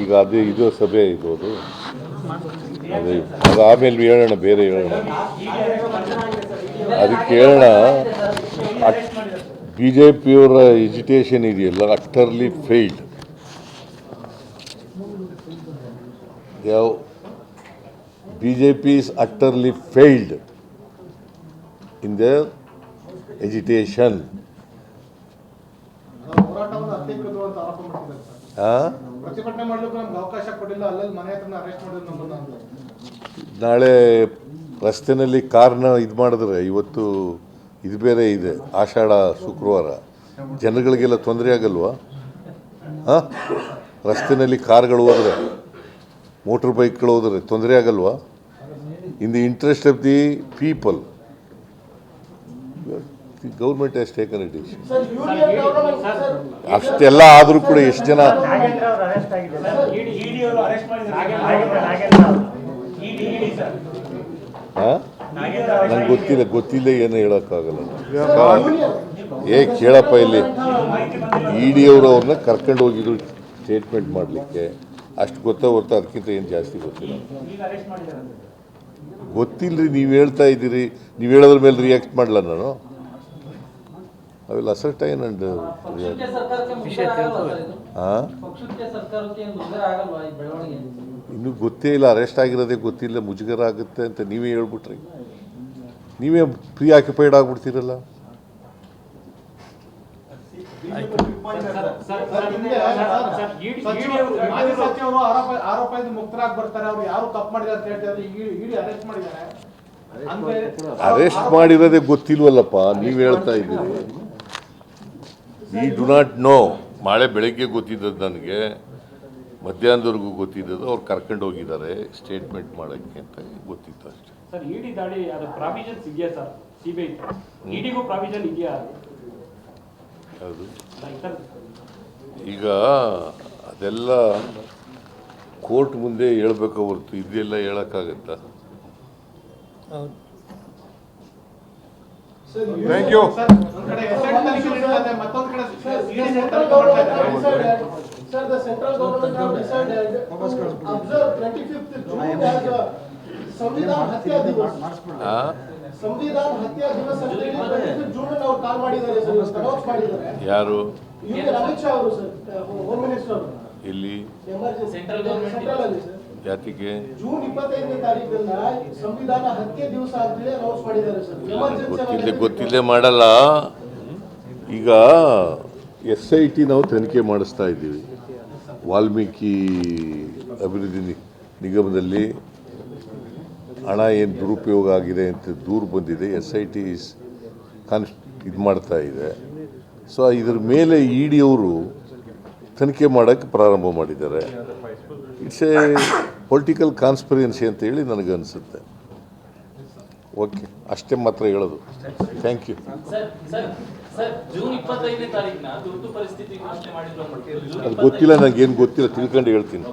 ಈಗ ಅದೇ ಇದು ಸಭೆ ಇದು ಅದು, ಅದೇ ಆಮೇಲೆ ಹೇಳೋಣ, ಬೇರೆ ಹೇಳೋಣ. ಅದಕ್ಕೆ ಹೇಳೋಣ ಬಿ ಜೆ ಪಿಯವರ ಎಜುಟೇಷನ್ ಇದೆಯಲ್ಲ ಅಟ್ಟರ್ಲಿ ಫೇಲ್ಡ್ ಯಾವ B J P is utterly failed in the agitation ನಾಳೆ ರಸ್ತೆನಲ್ಲಿ ಕಾರ್ನ ಇದು ಮಾಡಿದ್ರೆ ಇವತ್ತು ಇದು ಬೇರೆ ಇದೆ ಆಷಾಢ ಶುಕ್ರವಾರ. ಜನಗಳಿಗೆಲ್ಲ ತೊಂದರೆ ಆಗಲ್ವಾ? ಹಾಂ ರಸ್ತೆನಲ್ಲಿ ಕಾರ್ಗಳು ಹೋದ್ರೆ ಮೋಟ್ರ್ ಬೈಕ್ಗಳು ಹೋದ್ರೆ ತೊಂದರೆ ಆಗಲ್ವಾ? In the interest of the people government has taken it is ಅಷ್ಟೆಲ್ಲ ಆದರೂ ಕೂಡ ಎಷ್ಟು ಜನ ನಾಗೇಂದ್ರ ಅವರು ಅರೆಸ್ಟ್ ಆಗಿದ್ದಾರೆ. ಇಡಿ ಅವರು ಅರೆಸ್ಟ್ ಮಾಡಿದ್ದಾರೆ. ನಾಗೇಂದ್ರ ನಾಗೇಂದ್ರ ಅವರು ಇಡಿ ಇಡಿ ಸರ್. ಹಾಂ? ನಾಗೇಂದ್ರ ನಂಗೆ ಗೊತ್ತಿಲ್ಲ ಗೊತ್ತಿಲ್ಲ ಏನು ಹೇಳೋಕ್ಕಾಗಲ್ಲ. ಏ ಕೇಳಪ್ಪ ಇಲ್ಲಿ. ಇ ಡಿ ಅವರು ಅವ್ರನ್ನ ಕರ್ಕೊಂಡು ಹೋಗಿದ್ರು ಸ್ಟೇಟ್ಮೆಂಟ್ ಮಾಡಲಿಕ್ಕೆ ಅಷ್ಟು ಗೊತ್ತಾ ಹೊರ್ತು ಅದಕ್ಕಿಂತ ಏನು ಜಾಸ್ತಿ ಗೊತ್ತಿಲ್ಲ. ಗೊತ್ತಿಲ್ಲ ಅರೆಸ್ಟ್ ಮಾಡಿದ್ದಾರೆ ಗೊತ್ತಿಲ್ಲರಿ ನೀವು ಹೇಳ್ತಾ ಇದ್ದೀರಿ. ನೀವು ಹೇಳೋದ್ರ ಮೇಲೆ ರಿಯಾಕ್ಟ್ ಮಾಡಲ್ಲ ನಾನು? ಐ ವಿಲ್ ಅಸರ್ಟೈನ್ ಅಂಡ್ ಸರ್ಕಾರಕ್ಕೆ ಮುಜುಗರ ಆಗಲ್ವಾ ಸರ್ ಇದು? ಹಾಂ ಪಕ್ಷಕ್ಕೆ ಸರ್ಕಾರಕ್ಕೆ ಏನು ಮುಜುಗರ ಆಗಲ್ವಾ ಈ ಬೆಳವಣಿಗೆ ಇನ್ನೂ ಗೊತ್ತೇ ಇಲ್ಲ ಅರೆಸ್ಟ್ ಆಗಿರೋದೇ ಗೊತ್ತಿಲ್ಲ ಮುಜುಗರ ಆಗುತ್ತೆ ಅಂತ ನೀವೇ ಹೇಳ್ಬಿಟ್ರಿ. ನೀವೇ ಪ್ರೀ ಆಕ್ಯುಪೈಡ್ ಆಗ್ಬಿಡ್ತೀರಲ್ಲ? ಸರ್ ಹಿಂದೆ ಸಚಿವರು ಮಾಜಿ ಆರೋಪ ಆರೋಪದಿಂದ ಮುಕ್ತರಾಗಿ ಬರ್ತಾರೆ ಅವ್ರು ಯಾರು ತಪ್ಪು ಮಾಡಿದ್ದಾರೆ ಅಂತ ಹೇಳ್ತಾರೆ ಇಡಿ ಅರೆಸ್ಟ್ ಮಾಡಿದ್ದಾರೆ ಅರೆಸ್ಟ್ ಮಾಡಿರೋದೇ ಗೊತ್ತಿಲ್ವಲ್ಲಪ್ಪ ನೀವು ಹೇಳ್ತಾ ಇದ್ದೀರಿ. ವಿ ಡು ನಾಟ್ ನೋ ನಾಳೆ ಬೆಳಗ್ಗೆ ಗೊತ್ತಿದ್ದದ್ದು ನನಗೆ ಮಧ್ಯಾಹ್ನದವರೆಗೂ ಗೊತ್ತಿದ್ದದ್ದು ಅವ್ರು ಕರ್ಕೊಂಡು ಹೋಗಿದ್ದಾರೆ ಸ್ಟೇಟ್ಮೆಂಟ್ ಮಾಡೋಕ್ಕೆ ಅಂತ ಗೊತ್ತಿತ್ತು ಅಷ್ಟೇ. ಸರ್ ಇಡಿ ದಾಳಿ ಅದು ಪ್ರಾವಿಷನ್ಸ್ ಇದೆಯಾ ಸರ್ ಸಿಬಿಐ ಇಡಿಗೂ ಪ್ರಾವಿಷನ್ ಇದೆಯಾ? ಹೌದು ಈಗ ಅದೆಲ್ಲ ಕೋರ್ಟ್ ಮುಂದೆ ಹೇಳ್ಬೇಕು ಹೊರತು ಇದೆಲ್ಲ ಹೇಳೋಕ್ಕಾಗತ್ತಾ? ಥ್ಯಾಂಕ್ ಯು ಸರ್ ಒಂದ್ ಕಡೆ ಎಸ್ಐಟಿ ತನಿಖೆ ನಡೀತಾ ಇದೆ ಮತ್ತೊಂದ್ ಕಡೆ ಇಡಿ government ಮಾಡ್ತಾ decided, Sir, the central government have decided to observe 25th June as a ಸಂವಿಧಾನ ಹತ್ಯಾ ದಿವಸ? ಸಂವಿಧಾನ ಹತ್ಯಾ ದಿವಸ ಅಂತ ಹೇಳಿ 25th ಜೂನ್ ಅವ್ರು ಕಾಲ್ ಮಾಡಿದ್ದಾರೆ ಸರ್ ಅನೌನ್ಸ್ ಮಾಡಿದ್ದಾರೆ. ಯಾರು? ಇವ್ರಿಗೆ ಅಮಿತ್ ಶಾ ಅವರು ಸರ್ ಹೋಮ್ ಮಿನಿಸ್ಟರ್ ಅವರು. ಇಲ್ಲಿ Central ಸೆಂಟ್ರಲ್ ಅಲ್ಲಿ ಸರ್ ಜಾತಿಗೆ? ಜೂನ್ ಇಪ್ಪತ್ತೈದನೇ ತಾರೀಕನ್ನ ಸಂವಿಧಾನ ಹತ್ಯೆ ದಿವಸ ಅಂತ ಹೇಳಿ ಅನೌನ್ಸ್ ಮಾಡಿದ್ದಾರೆ ಸರ್ ಗೊತ್ತಿಲ್ಲ ಮಾಡಲ್ಲ. ಈಗ ಎಸ್ ಐ ಟಿ ನಾವು ತನಿಖೆ ಮಾಡಿಸ್ತಾ ಇದ್ದೀವಿ. ವಾಲ್ಮೀಕಿ ಅಭಿವೃದ್ಧಿ ನಿಗಮದಲ್ಲಿ ಹಣ ಏನು ದುರುಪಯೋಗ ಆಗಿದೆ ಅಂತ ದೂರು ಬಂದಿದೆ. ಎಸ್ ಐ ಟಿ ಕಾನ್ಸ್ ಇದು ಮಾಡ್ತಾ ಇದೆ. ಸೊ, ಇದ್ರ ಮೇಲೆ ಇ ಡಿ ಅವರು ತನಿಖೆ ಮಾಡೋಕ್ಕೆ ಪ್ರಾರಂಭ ಮಾಡಿದ್ದಾರೆ. ಇಟ್ಸ್ ಎ ಪೊಲಿಟಿಕಲ್ ಕಾನ್ಸ್ಪಿರೆನ್ಸಿ ಅಂತ ಹೇಳಿ ನನಗನ್ಸುತ್ತೆ ಓಕೆ ಅಷ್ಟೇ ಮಾತ್ರ ಹೇಳೋದು. ಥ್ಯಾಂಕ್ ಯು ಅದು ಗೊತ್ತಿಲ್ಲ ನನಗೇನು ಗೊತ್ತಿಲ್ಲ ತಿಳ್ಕೊಂಡು ಹೇಳ್ತೀನಿ.